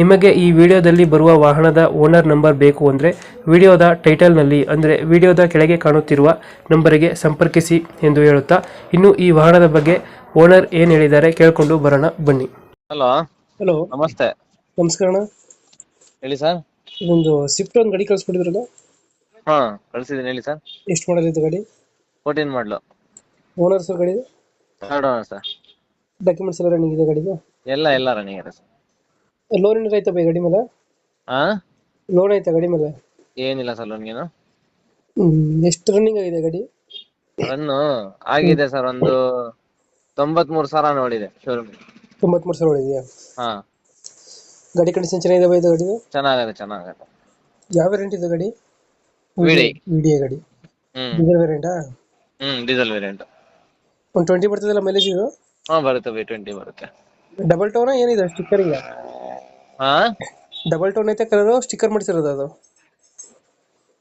ನಿಮಗೆ ಈ ವಿಡಿಯೋದಲ್ಲಿ ಬರುವ ವಾಹನದ ಓನರ್ ನಂಬರ್ ಬೇಕು ಅಂದರೆ ವಿಡಿಯೋದ ಟೈಟಲ್ನಲ್ಲಿ ಅಂದರೆ ವಿಡಿಯೋದ ಕೆಳಗೆ ಕಾಣುತ್ತಿರುವ ನಂಬರಿಗೆ ಸಂಪರ್ಕಿಸಿ ಎಂದು ಹೇಳುತ್ತಾ ಇನ್ನು ಈ ವಾಹನದ ಬಗ್ಗೆ ಓನರ್ ಏನು ಹೇಳಿದ್ದಾರೆ ಕೇಳಿಕೊಂಡು ಬರೋಣ ಬನ್ನಿ. ಹಲೋ. ಹಲೋ. ನಮಸ್ತೆ. ನಮಸ್ಕಾರ ಅಣ್ಣ. ಹೇಳಿ ಸರ್. ಇದೊಂದು ಸ್ವಿಫ್ಟ್ ಒಂದು ಗಾಡಿ ಕಳಿಸ್ಬಿಟ್ಟಿದ್ರಲ್ಲ ಹಾ ಕಳ್ಸಿದ್ದೀನಿ. ಹೇಳಿ ಸರ್. ಎಷ್ಟು ಮಾಡಲ್ ಇದು ಗಾಡಿ? ಫೋರ್ಟೀನ್ ಮಾಡ್ಲು ಓನರ್ ಸರ್ ಗಾಡಿ ಥರ್ಡ್ ಓನರ್ ಸರ್. ಡಾಕ್ಯುಮೆಂಟ್ಸ್ ಎಲ್ಲ ರನ್ನಿಂಗ್ ಇದೆ ಗಾಡಿದು? ಎಲ್ಲ ಎಲ್ಲ ರನ್ನಿಂಗ್ ಇದೆ ಸರ್. ಲೋನ್ ಏನಾರ ಐತಾ ಬೈ ಗಾಡಿ ಮೇಲೆ? ಹಾ ಲೋನ್ ಐತೆ ಗಾಡಿ ಮೇಲೆ? ಏನಿಲ್ಲ ಸರ್ ಲೋನ್ಗೇನು ಏನು? ಎಷ್ಟು ರನ್ನಿಂಗ್ ಆಗಿದೆ ಗಾಡಿ? ರನ್ನು ಆಗಿದೆ ಸರ್ ಒಂದು ತೊಂಬತ್ಮೂರು ಸಾವಿರ ನೋಡಿದೆ ಶೋರೂಮ್ ತೊಂಬತ್ಮೂರು ಸಾವಿರ ಇದೆಯಾ ಹಾ. ಗಾಡಿ ಕಂಡೀಷನ್ ಚೆನ್ನಾಗಿದೆ ಬೈ ಇದು ಚೆನ್ನಾಗಿದೆ ಚೆನ್ನಾಗಿದೆ. ಯಾವ ವೇರಿಯಂಟ್ ಇದೆ ಗಾಡಿ? ವಿಡಿ ವಿಡಿ ಗಡಿ. ಹ್ಮ್. ಡೀಸೆಲ್ ವೇರಿಯಂಟಾ ಹ್ಮ್ ಡೀಸೆಲ್ ವೇರಿಯಂಟ್ ಒಂದು ಟ್ವೆಂಟಿ ಬರ್ತದಲ್ಲ ಮೈಲೇಜ್ ಇದು? ಹಾ ಬರುತ್ತೆ ಬೈ ಟ್ವೆಂಟಿ ಬರುತ್ತೆ. ಡಬಲ್ ಟೋನ ಏನಿದೆ ಸ್ಟಿಕ್ಕರ್ ಇಲ್ಲ ಹಾ ಡಬಲ್ ಟೋನ್ ಐತೆ ಕಲರ್ ಸ್ಟಿಕ್ಕರ್ ಮಾಡಿಸಿರೋದು ಅದು.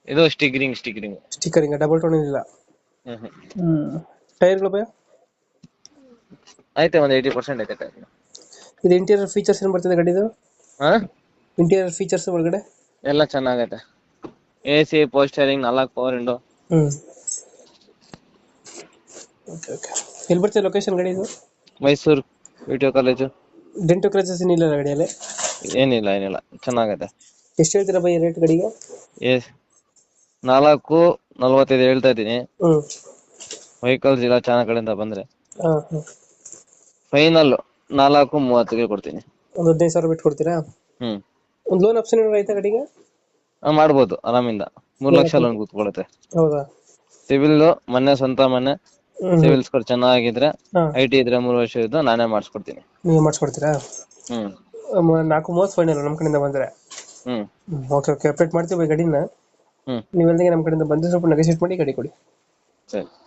ಇದು ಸ್ಟಿಗ್ರಿಂಗ್ ಸ್ಟಿಗ್ರಿಂಗ್ ಸ್ಟಿಕ್ಕರಿಂಗ್ ಡಬಲ್ ಟೋನ್ ಇಲ್ಲ ಹ್ಮ್ ಹ್ಮ್. ಟೈರ್ಗಳು ಭಯ? ಐತೆ ಒಂದು ಏಯ್ಟಿ ಪರ್ಸೆಂಟ್ ಐತೆ ಟೈರ್ ಇದು ಇಂಟೀರಿಯರ್ ಫೀಚರ್ಸ್ ಏನು ಬರ್ತದೆ ಗಾಡಿದು? ಹಾ ಇಂಟೀರಿಯರ್ ಫೀಚರ್ಸ್ ಒಳಗಡೆ? ಎಲ್ಲ ಚೆನ್ನಾಗೈತೆ. ಎ ಸಿ ಪೋಸ್ಟರಿಂಗ್ ನಾಲ್ಕು ಪವರ್ ವಿಂಡೋ ಹ್ಮ್. ಓಕೆ ಓಕೆ ಎಲ್ಲಿ ಬರ್ತದೆ ಲೊಕೇಶನ್ ಗಾಡಿ ಇದು ಮೈಸೂರು ವಿಡಿಯೋ ಕಾಲೇಜು ಡೆಂಟೋ ಕ್ರಚಸ್ ಏನಿಲ್ಲ ಗಾಡಿಯಲ್ಲಿ? ಏನಿಲ್ಲ ಏನಿಲ್ಲ. ಚೆನ್ನಾಗೈತೆ ಎಷ್ಟು ಹೇಳ್ತೀರಾ ಬೈ ರೇಟ್ ಗಡಿಗೆ? ಏ ನಾಲ್ಕು ನಲ್ವತ್ತೈದು ಹೇಳ್ತಾ ಇದ್ದೀನಿ. ವೆಹಿಕಲ್ ವೆಹಿಕಲ್ಸ್ ಇಲ್ಲ ಚೆನ್ನಾಗ್ ಕಡೆಯಿಂದ ಬಂದ್ರೆ. ಹಾಂ ಹಾಂ. ಫೈನಲ್ ನಾಲ್ಕು ಮೂವತ್ತಿಗೆ ಕೊಡ್ತೀನಿ. ಒಂದು ಹದಿನೈದು ಸಾವಿರ ಬಿಟ್ಟು ಕೊಡ್ತೀರಾ? ಹ್ಮ್. ಒಂದು ಲೋನ್ ಆಪ್ಷನ್ ಏನಾದ್ರು ಐತಾ ಕಡೆಗೆ ಆ, ಮಾಡ್ಬೋದು ಆರಾಮಿಂದ. ಮೂರ್ ಲಕ್ಷ ಲೋನ್ ಕೂತ್ಕೊಳ್ಳುತ್ತೆ. ಹೌದಾ? ಸಿವಿಲ್ ಮೊನ್ನೆ ಸ್ವಂತ ಮನೆ. ಸಿವಿಲ್ ಸ್ಕೋರ್ ಚೆನ್ನಾಗಿದ್ರೆ ಹಾಂ. ಐ ಟಿ ಇದ್ರೆ ಮೂರು ವರ್ಷ ಇದ್ದು ನಾನೇ ಮಾಡಿಸ್ಕೊಡ್ತೀನಿ. ನೀವು ಮಾಡಿಸ್ಕೊಡ್ತೀರಾ? ಹ್ಮ್. ಅಮ್ಮ, ನಾಲ್ಕು ಮೂವತ್ತು ಫೈನಲ್ ನಮ್ಮ ಕಡೆಯಿಂದ ಬಂದ್ರೆ. ಹ್ಮ್. ಓಕೆ ಓಕೆ ಅಪ್ಡೇಟ್ ಮಾಡ್ತೀವಿ ಗಾಡಿನ. ಹ್ಮ್. ನೀವೆಲ್ದಿಗೆ ನಮ್ಮ ಕಡೆಯಿಂದ ಬಂದ್ರೆ ಸ್ವಲ್ಪ ನೆಗೋಸಿಯೇಟ್ ಮಾಡಿ ಗಡಿ ಕೊಡಿ. ಸರಿ.